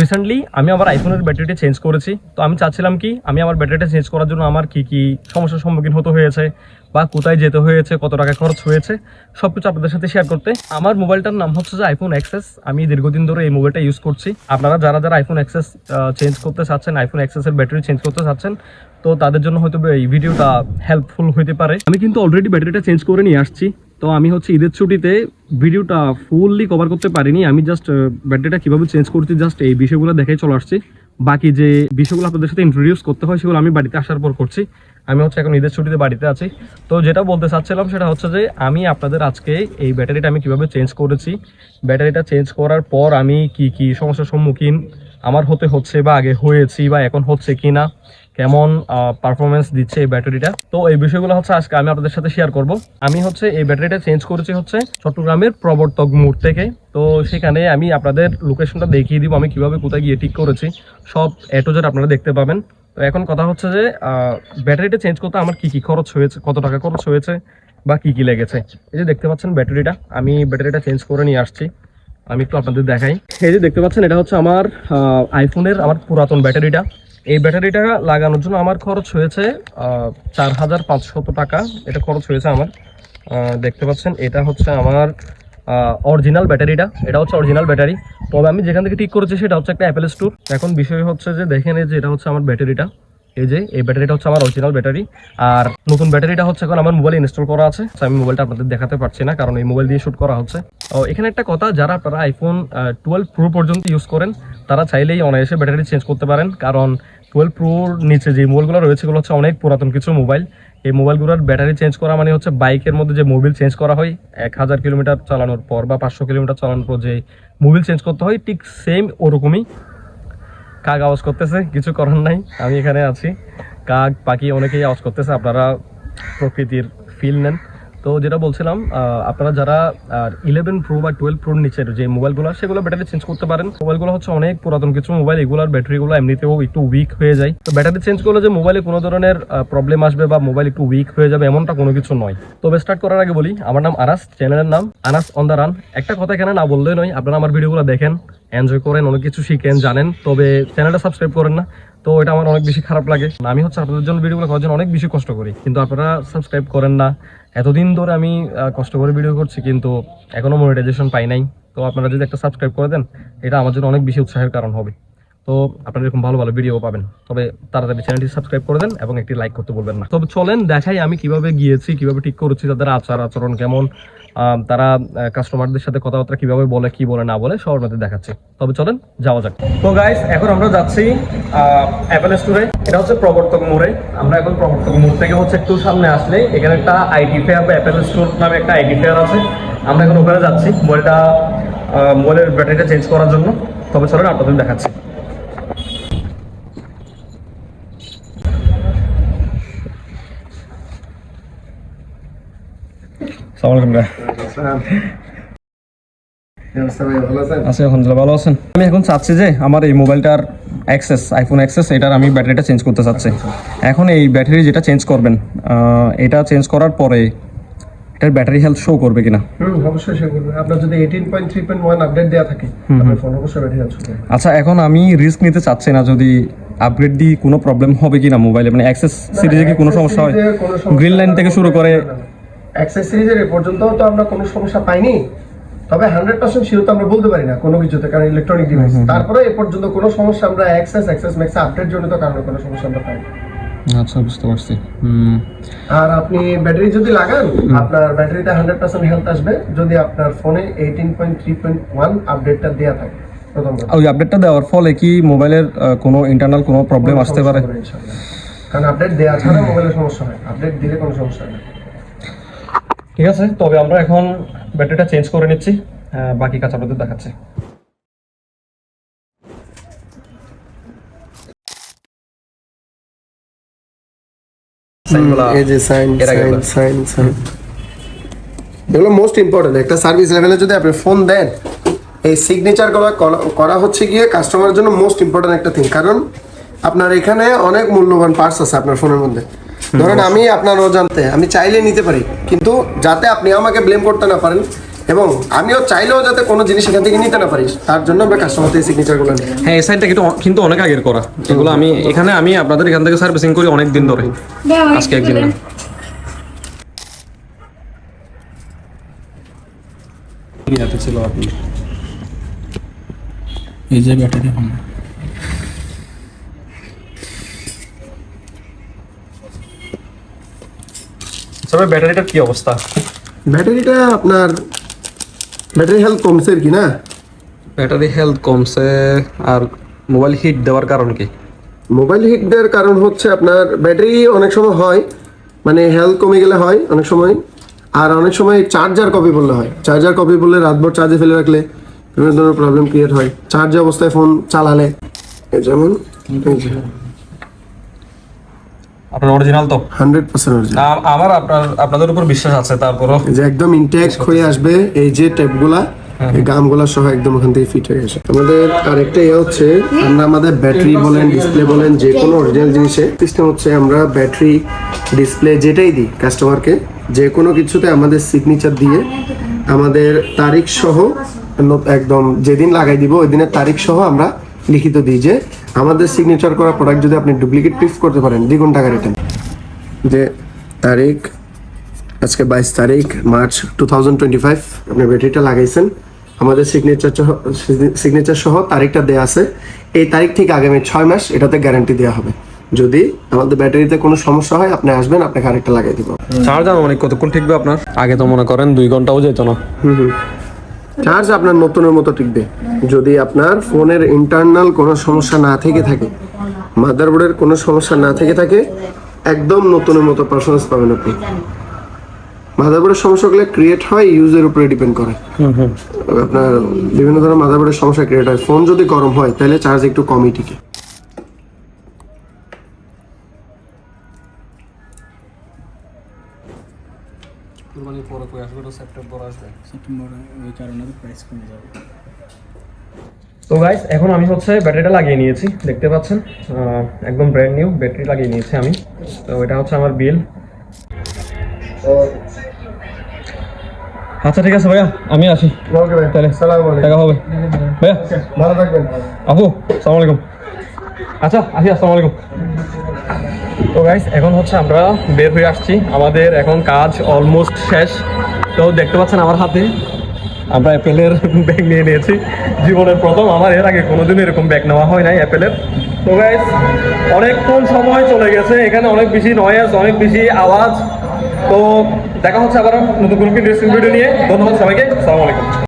Recently আমি আমার আইফোনের ব্যাটারিটা চেঞ্জ করেছি। তো আমি চাচ্ছিলাম কি, আমি আমার ব্যাটারিটা চেঞ্জ করার জন্য আমার কি কি সমস্যার সম্মুখীন হতে হয়েছে বা কোথায় যেতে হয়েছে, কত টাকা খরচ হয়েছে সব কিছু আপনাদের সাথে শেয়ার করতে। আমার মোবাইলটার নাম হচ্ছে যে আইফোন এক্সেস আমি দীর্ঘদিন ধরে এই মোবাইলটা ইউজ করছি। আপনারা যারা যারা আইফোন অ্যাক্সেস চেঞ্জ করতে চাচ্ছেন আইফোন এক্সেসের ব্যাটারি চেঞ্জ করতে চাচ্ছেন, তো তাদের জন্য হয়তো এই ভিডিওটা হেল্পফুল হতে পারে। আমি কিন্তু অলরেডি ব্যাটারিটা চেঞ্জ করে নিয়ে আসছি। তো আমি হচ্ছে ঈদের ছুটিতে ভিডিওটা ফুললি কভার করতে পারিনি। আমি জাস্ট ব্যাটারিটা কীভাবে চেঞ্জ করছি জাস্ট এই বিষয়গুলো দেখে চলে আসছি। বাকি যে বিষয়গুলো আপনাদের সাথে ইন্ট্রোডিউস করতে হয় সেগুলো আমি বাড়িতে আসার পর করছি। আমি হচ্ছে এখন ঈদের ছুটিতে বাড়িতে আছি। তো যেটা বলতে চাচ্ছিলাম সেটা হচ্ছে যে আমি আপনাদের আজকে এই ব্যাটারিটা আমি কীভাবে চেঞ্জ করেছি। ব্যাটারিটা চেঞ্জ করার পর আমি কি কি সমস্যার সম্মুখীন আমার হতে হচ্ছে বা আগে হয়েছি বা এখন হচ্ছে কি না কেমন পারফরমেন্স দিচ্ছে এই ব্যাটারিটা। তো এই বিষয়গুলো হচ্ছে আজকে আমি আপনাদের সাথে শেয়ার করব। আমি হচ্ছে এই ব্যাটারিটা চেঞ্জ করেছি হচ্ছে চট্টগ্রামের প্রবর্তক মোড় থেকে। তো সেখানে আমি আপনাদের লোকেশনটা দেখিয়ে দিব, আমি কীভাবে কোথায় গিয়ে ঠিক করেছি। সব এটোজের আপনারা দেখতে পাবেন। তো এখন কথা হচ্ছে যে ব্যাটারিটা চেঞ্জ করতে আমার কি কি খরচ হয়েছে, কত টাকা খরচ হয়েছে বা কি কি লেগেছে। এই যে দেখতে পাচ্ছেন ব্যাটারিটা, আমি ব্যাটারিটা চেঞ্জ করে নিয়ে আসছি। আমি একটু আপনাদের দেখাই। এই যে দেখতে পাচ্ছেন, এটা হচ্ছে আমার আইফোনের আমার পুরাতন ব্যাটারিটা। এই ব্যাটারিটা লাগানোর জন্য আমার খরচ হয়েছে চার হাজার পাঁচশত টাকা। এটা খরচ হয়েছে আমার। দেখতে পাচ্ছেন, এটা হচ্ছে আমার অরিজিনাল ব্যাটারিটা। এটা হচ্ছে অরিজিনাল ব্যাটারি। তবে আমি যেখান থেকে ঠিক করেছি সেটা হচ্ছে একটা অ্যাপেল স্টোর এখন বিষয় হচ্ছে যে, দেখেন যে, এটা হচ্ছে আমার ব্যাটারিটা। এই যে, এই ব্যাটারিটা হচ্ছে আমার অরিজিনাল ব্যাটারি। আর নতুন ব্যাটারিটা হচ্ছে এখন আমার মোবাইলে ইনস্টল করা আছে। আমি মোবাইলটা আপনাদের দেখাতে পারছি না, কারণ এই মোবাইল দিয়ে শুট করা হচ্ছে। তো এখানে একটা কথা, যারা আপনারা আইফোন টুয়েলভ প্রো পর্যন্ত ইউজ করেন, তারা চাইলেই অনায়াসে ব্যাটারি চেঞ্জ করতে পারেন। কারণ টুয়েলভ প্রোর নিচে যে মোবাইলগুলো রয়েছে সেগুলো হচ্ছে অনেক পুরাতন কিছু মোবাইল এই মোবাইলগুলোর ব্যাটারি চেঞ্জ করা মানে হচ্ছে বাইকের মধ্যে যে মোবিল চেঞ্জ করা হয়, এক হাজার কিলোমিটার চালানোর পর বা পাঁচশো কিলোমিটার চালানোর পর যে মোবিল চেঞ্জ করতে হয়, ঠিক সেম ওরকমই। কাক আওয়াজ করতেছে? কিছু করার নাই, আমি এখানে আছি। কাক, পাখি অনেকেই আওয়াজ করতেছে, আপনারা প্রকৃতির ফিল নেন। তো যেটা বলছিলাম আপনারা যারা ইলেভেন প্রো বা টুয়েলভ প্রোর নিচের যে মোবাইলগুলো সেগুলো ব্যাটারি চেঞ্জ করতে পারেন। মোবাইলগুলো হচ্ছে অনেক পুরাতন কিছু মোবাইল এগুলোর ব্যাটারিগুলো এমনিতেও একটু উইক হয়ে যায়। তো ব্যাটারি চেঞ্জ করলে যে মোবাইলে কোনো ধরনের প্রবলেম আসবে বা মোবাইল একটু উইক হয়ে যাবে, এমনটা কোনো কিছু নয়। তবে স্টার্ট করার আগে বলি, আমার নাম আনাস চ্যানেলের নাম আনাস অন দ্য রান একটা কথা এখানে না বললেই নয়, আপনারা আমার ভিডিওগুলো দেখেন এনজয় করেন, অনেক কিছু শিখেন, জানেন। তবে চ্যানেলটা সাবস্ক্রাইব করেন না তো এটা আমার অনেক বেশি খারাপ লাগে। আমি হচ্ছে আপনাদের জন্য ভিডিওগুলো করার জন্য অনেক বেশি কষ্ট করি। কিন্তু আপনারা সাবস্ক্রাইব করেন না। এতদিন ধরে আমি কষ্ট করে ভিডিও করছি, কিন্তু এখনও মনিটাইজেশন পাই নাই। তো আপনারা যদি একটা সাবস্ক্রাইব করে দেন, এটা আমার জন্য অনেক বেশি উৎসাহের কারণ হবে। তো আপনারা এরকম ভালো ভালো ভিডিও পাবেন। তবে তাড়াতাড়ি চ্যানেলটি সাবস্ক্রাইব করে দেন এবং একটি লাইক করতে বলবেন না। তবে চলেন দেখাই আমি কীভাবে গিয়েছি, কীভাবে ঠিক করেছি, তাদের আচার আচরণ কেমন তারা কাস্টমারদের সাথে কথাবার্তা কীভাবে বলে, কি বলে, না বলে সবার মধ্যে দেখাচ্ছে। তবে চলেন, যাওয়া যাক। তো গাইস এখন আমরা যাচ্ছি অ্যাপেল স্টোরে এটা হচ্ছে প্রবর্তক মোড়ে। আমরা এখন প্রবর্তক মোড় থেকে হচ্ছে একটু সামনে আসলে, এখানে একটা আইটি ফেয়ার বা অ্যাপেল স্টোর নামে একটা আইটি ফেয়ার আছে। আমরা এখন ওখানে যাচ্ছি। মোবাইলটা মোবাইলের ব্যাটারিটা চেঞ্জ করার জন্য। তবে চলেন, আপনাদের দেখাচ্ছি সালামালাইকুম আছি আলহামদুলিল্লাহ ভালো আছেন? আমি এখন চাচ্ছি যে আমার এই মোবাইলটার অ্যাক্সেস আইফোন অ্যাক্সেস এটার আমি ব্যাটারিটা চেঞ্জ করতে চাচ্ছি। এখন এই ব্যাটারি যেটা চেঞ্জ করবেন এটা চেঞ্জ করার পরে এটার ব্যাটারি হেলথ শো করবে কিনা? হুম অবশ্যই সে করবে। আপনার যদি eighteen point three point one update দেওয়া থাকে আপনার ফোন অবশ্যই ব্যাটারি হেলথ হবে আচ্ছা এখন আমি রিস্ক নিতে চাচ্ছি না যদি আপগ্রেড দিয়ে কোনো প্রবলেম হবে কিনা মোবাইলে? মানে অ্যাক্সেস সিরিজে কি কোনো সমস্যা হয়? গ্রিন লাইন থেকে শুরু করে অ্যাক্সেস সিরিজের এ পর্যন্ত তো আমরা কোনো সমস্যা পাইনি। তবে হান্ড্রেড পার্সেন্ট শিওর তো আমরা বলতে পারি না কোনো কিছুতে কারণ ইলেকট্রনিক ডিভাইস তারপরে এ পর্যন্ত কোনো সমস্যা আমরা অ্যাক্সেস অ্যাক্সেস ম্যাক্স আপডেট জনিত কারণে কোনো সমস্যা আমরা পাইনি। আচ্ছা বুঝতে পারছি। আর আপনি ব্যাটারি যদি লাগান আপনার ব্যাটারিতে হান্ড্রেড পার্সেন্ট হেলথ আসবে যদি আপনার ফোনে eighteen point three point one আপডেটটা দেওয়া থাকে ওই আপডেটটা দেওয়ার ফলে কি মোবাইলের কোনো ইন্টারনাল কোনো প্রবলেম আসতে পারে। কারণ আপডেট দেওয়া ছাড়া মোবাইলের সমস্যা হয় আপডেট দিলে কোনো সমস্যা হয় না। ঠিক আছে তবে আমরা এখন ব্যাটারিটা চেঞ্জ করে নিচ্ছি বাকি কাজ আপনাদের দেখাচ্ছি। এই যে সাইন সাইন সাইন সাইন। এগুলো মোস্ট ইম্পর্টেন্ট একটা সার্ভিস লেভেলে যদি আপনি ফোন দেন এই সিগনেচার করা করা হচ্ছে গিয়ে কাস্টমারের জন্য মোস্ট ইম্পর্টেন্ট একটা থিং কারণ আপনার এখানে অনেক মূল্যবান পার্টস আছে আপনার ফোনের মধ্যে। ধরেন আমি আপনার অজান্তে আমি চাইলে নিতে পারি কিন্তু যাতে আপনি আমাকে ব্লেম করতে না পারেন এবং আমিও চাইলেও যাতে কোনো জিনিস এখান থেকে নিতে না পারি তার জন্য আমরা কাস্টমার থেকে সিগনেচারগুলো নিই। হ্যাঁ এই সাইনটা কিন্তু কিন্তু অনেক আগের করা। এগুলো আমি এখানে আমি আপনাদের এখান থেকে সার্ভিসিং করি অনেক দিন ধরে। আজকে একদিন না ছিল আপনি এই যে ব্যাটারি তবে ব্যাটারিটার কি অবস্থা? ব্যাটারিটা আপনার ব্যাটারি হেলথ কমছে আর কি না? ব্যাটারি হেলথ কমছে আর মোবাইল হিট দেওয়ার কারণ কি? মোবাইল হিট দেওয়ার কারণ হচ্ছে আপনার ব্যাটারি অনেক সময় হয় মানে হেলথ কমে গেলে হয় অনেক সময় আর অনেক সময় চার্জার কপি বললে হয়। চার্জার কপি বললে রাতভর চার্জে ফেলে রাখলে বিভিন্ন ধরনের প্রবলেম ক্রিয়েট হয়। চার্জ অবস্থায় ফোন চালালে। যেমন আপনার অরিজিনাল তো? হান্ড্রেড পার্সেন্ট না আমার আপনার আপনাদের উপর বিশ্বাস আছে তারপরও? যে একদম হয়ে আসবে এই যে টেপগুলা গামগুলা সহ একদম ওখান থেকে ফিট হয়ে আসে আমাদের আরেকটা ইয়ে হচ্ছে আমরা আমাদের ব্যাটারি বলেন ডিসপ্লে বলেন যে কোনো অরিজিনাল জিনিসে। সিস্টেম হচ্ছে আমরা ব্যাটারি ডিসপ্লে যেটাই দিই কাস্টমারকে যে কোনো কিছুতে আমাদের সিগনেচার দিয়ে আমাদের তারিখ সহ একদম যেদিন লাগাই দিব ওই দিনের তারিখ সহ আমরা লিখিত দিই যে আমাদের সিগনেচার করা প্রোডাক্ট যদি আপনি ডুপ্লিকেট পিস করতে পারেন দ্বিগুণ টাকা রিটার্ন যে তারিখ আজকে বাইশ তারিখ March two thousand twenty five আপনি ব্যাটারিটা লাগাইছেন। আমাদের সিগনেচার সিগনেচার সহ তারিখটা দেওয়া আছে। এই তারিখ থেকে আগামী ছয় মাস এটাতে গ্যারান্টি দেওয়া হবে। যদি আমাদের ব্যাটারিতে কোনো সমস্যা হয় আপনি আসবেন আপনাকে আরেকটা লাগাই দিব। চার্জ মানে কতক্ষণ ঠিকবে আপনার? আগে তো মনে করেন দুই ঘন্টাও যেত না। চার্জ আপনার নতুনের মতো টিকবে। যদি আপনার ফোনের ইন্টারনাল কোনো সমস্যা না থেকে থাকে মাদারবোর্ডের কোনো সমস্যা না থেকে থাকে একদম নতুনের মতো পারফরমেন্স পাবেন আপনি। মাদারবোর্ডের সমস্যাগুলো ক্রিয়েট হয় ইউজের উপরে ডিপেন্ড করে। আপনার বিভিন্ন ধরনের মাদারবোর্ডের সমস্যা ক্রিয়েট হয়। ফোন যদি গরম হয় তাহলে চার্জ একটু কমই টিকে। সেপ্টেম্বরে ওই কারণে প্রাইস কমে যাবে। তো গাইস এখন আমি হচ্ছে ব্যাটারিটা লাগিয়ে নিয়েছি দেখতে পাচ্ছেন। একদম ব্র্যান্ড নিউ ব্যাটারি লাগিয়ে নিয়েছি আমি। তো এটা হচ্ছে আমার বিল আচ্ছা ঠিক আছে ভাইয়া আমি আসি। ওকে ভাই তাহলে দেখা হবে। ভাইয়া। ভালো থাকবেন। আপু সালাম আলাইকুম। আচ্ছা আসি আসসালামু আলাইকুম। তো গাইস এখন হচ্ছে আমরা বের হয়ে আসছি। আমাদের এখন কাজ অলমোস্ট শেষ। তো দেখতে পাচ্ছেন আমার হাতে আমরা অ্যাপেলের ব্যাগ নিয়ে নিয়েছি। জীবনের প্রথম, আমার এর আগে কোনোদিন এরকম ব্যাগ নেওয়া হয় নাই অ্যাপেলের। তো গাইস অনেকক্ষণ সময় চলে গেছে। এখানে অনেক বেশি নয়েজ অনেক বেশি আওয়াজ। তো দেখা হচ্ছে আবার নতুন কোনো ভিডিও নিয়ে। ধন্যবাদ সবাইকে। সালাম আলাইকুম